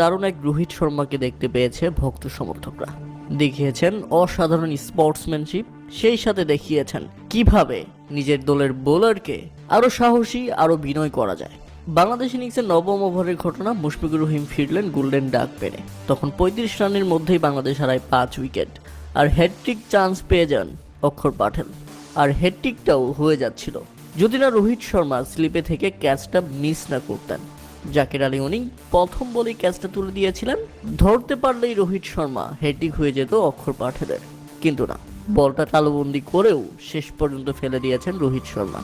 দারুণ এক রোহিত শর্মাকে দেখতে পেয়েছে ভক্ত সমর্থকরা। দেখিয়েছেন অসাধারণ স্পোর্টসম্যানশিপ, সেই সাথে দেখিয়েছেন কীভাবে নিজের দলের বোলারকে আরও সাহসী, আরও বিনয় করা যায়। বাংলাদেশ ইনিংসের নবম ওভারের ঘটনা মুশফিকুর রহিম ফিরলেন গোল্ডেন ডাক পেরে। তখন পঁয়ত্রিশ রানের মধ্যেই বাংলাদেশ হারায় পাঁচ উইকেট, আর হ্যাট্রিক চান্স পেয়ে যান অক্ষর পাঠেল। আর হ্যাট্রিকটাও হয়ে যাচ্ছিল। যদি না রোহিত শর্মা স্লিপে থেকে ক্যাচটা মিস না করতেন। জাকির আলী অনিক প্রথম বলেই ক্যাচটা তুলে দিয়েছিলেন। ধরতে পারলেই রোহিত শর্মা হ্যাট্রিক হয়ে যেত অক্ষর পাঠেলের কিন্তু না, বলটা তালুবন্দি করেও শেষ পর্যন্ত ফেলে দিয়েছেন রোহিত শর্মা।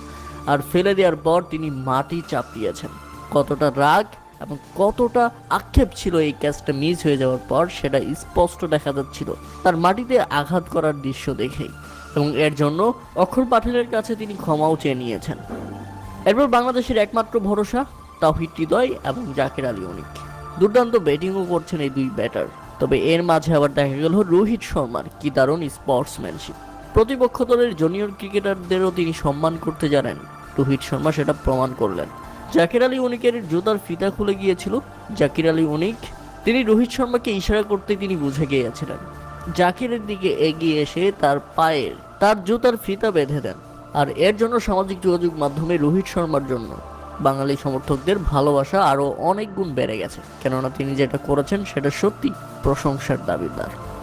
আর ফেলে দেওয়ার পর তিনি মাটি চাপ দিয়েছেন কতটা রাগ এবং কতটা আক্ষেপ ছিল এই ক্যাচটা মিস হয়ে যাওয়ার পর, সেটা স্পষ্ট দেখা যাচ্ছিল। তার মাটিতে আঘাত করার দৃশ্য দেখেই। এবং এর জন্য অক্ষর পাঠেলের কাছে তিনি ক্ষমাও চেয়ে নিয়েছেন। এরপর বাংলাদেশের একমাত্র ভরসা তাহিদ হৃদয় এবং জাকির আলী অনিক। দুর্দান্ত ব্যাটিংও করছেন এই দুই ব্যাটার। তবে এর মাঝে আবার দেখা গেল রোহিত শর্মার কি দারুণ স্পোর্টসম্যানশিপ প্রতিপক্ষ দলের জুনিয়র ক্রিকেটারদেরও তিনি সম্মান করতে জানেন। রোহিত শর্মা সেটা প্রমাণ করলেন। জাকির আলী অনিকের জুতার ফিতা খুলে গিয়েছিল। জাকির আলী অনিক, তিনি রোহিত শর্মাকে ইশারা করতে তিনি বুঝে গিয়েছিলেন। জাকিরের দিকে এগিয়ে এসে তার পায়ের, তার জুতার ফিতা বেঁধে দেন। আর এর জন্য সামাজিক যোগাযোগ মাধ্যমে রোহিত শর্মার জন্য। বাঙালি সমর্থকদের ভালোবাসা আরও অনেক গুণ বেড়ে গেছে। কেননা তিনি যেটা করেছেন, সেটা সত্যি প্রশংসার দাবিদার।